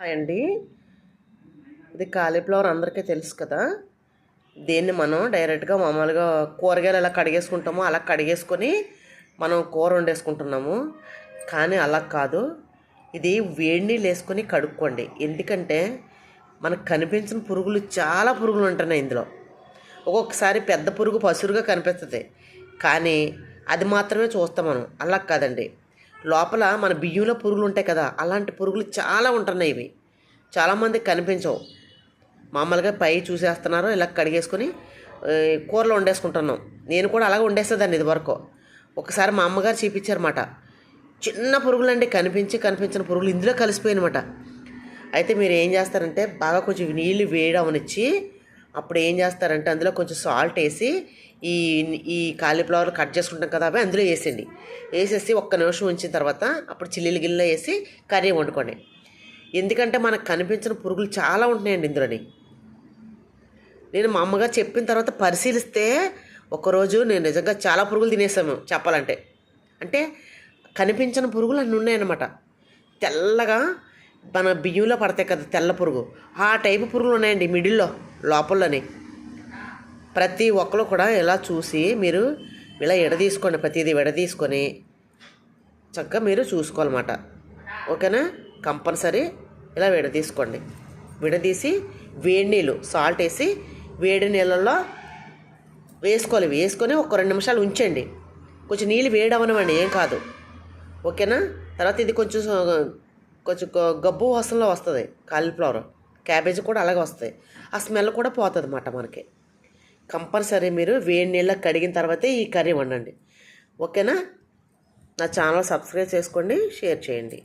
అండి. ఇది కాలీఫ్లవర్ అందరికీ తెలుసు కదా. దీన్ని మనం డైరెక్ట్గా మామూలుగా కూరగాయలు ఎలా కడిగేసుకుంటామో అలా కడిగేసుకొని మనం కూర వండేసుకుంటున్నాము. కానీ అలా కాదు. ఇది వేడి నీళ్ళు వేసుకొని కడుక్కోండి. ఎందుకంటే మనకు కనిపించిన పురుగులు చాలా పురుగులు ఉంటున్నాయి ఇందులో. ఒక్కొక్కసారి పెద్ద పురుగు పసురుగా కనిపిస్తుంది. కానీ అది మాత్రమే చూస్తాం మనం. అలా కాదండి. లోపల మన బియ్యంలో పురుగులు ఉంటాయి కదా అలాంటి పురుగులు చాలా ఉంటున్నాయి ఇవి. చాలామంది కనిపించవు. మామూలుగా పై చూసేస్తున్నారు ఇలా కడిగేసుకొని కూరలో వండేసుకుంటున్నాం. నేను కూడా అలాగే వండేసేదాన్ని ఇది వరకు ఒకసారి మా అమ్మగారు చూపించారన్నమాట. చిన్న పురుగులు అండి కనిపించి కనిపించిన పురుగులు ఇందులో కలిసిపోయినమాట. అయితే మీరు ఏం చేస్తారంటే బాగా కొంచెం నీళ్ళు వేడి అవనిచ్చి అప్పుడు ఏం చేస్తారంటే అందులో కొంచెం సాల్ట్ వేసి ఈ ఈ కాలీఫ్లవర్ కట్ చేసుకుంటాం కదా అవి అందులో వేసేయండి. వేసేసి ఒక్క నిమిషం ఉంచిన తర్వాత అప్పుడు చిల్లీలు గిల్లు వేసి కర్రీ వండుకోండి. ఎందుకంటే మనకు కనిపించిన పురుగులు చాలా ఉంటున్నాయండి ఇందులోని. నేను మా అమ్మగారు చెప్పిన తర్వాత పరిశీలిస్తే ఒకరోజు నేను నిజంగా చాలా పురుగులు తినేసాము చెప్పాలంటే. అంటే కనిపించిన పురుగులు అన్నీ ఉన్నాయన్నమాట. తెల్లగా మన బియ్యంలో పడతాయి కదా తెల్ల పురుగు. ఆ టైపు పురుగులు ఉన్నాయండి మిడిల్లో. లోపలని. ప్రతి ఒక్కరు కూడా ఇలా చూసి మీరు ఇలా ఎడదీసుకోండి ప్రతిదీ విడదీసుకొని చక్కగా మీరు చూసుకోవాలన్నమాట. ఓకేనా? కంపల్సరీ ఇలా విడదీసుకోండి విడదీసి వేడి నీళ్ళు సాల్ట్ వేసి వేడి నీళ్ళల్లో వేసుకోవాలి. వేసుకొని ఒక రెండు నిమిషాలు ఉంచండి. కొంచెం నీళ్ళు వేడవనమండి ఏం కాదు. ఓకేనా? తర్వాత ఇది కొంచెం కొంచెం గబ్బు వాసనలో వస్తుంది కాలీఫ్లవర్. క్యాబేజీ కూడా అలాగే వస్తాయి. ఆ స్మెల్ కూడా పోతుంది అన్నమాట మనకి. కంపల్సరీ మీరు వేడి నీళ్ళకి కడిగిన తర్వాతే ఈ కర్రీ వండండి. ఓకేనా? నా ఛానల్ సబ్స్క్రైబ్ చేసుకోండి షేర్ చేయండి.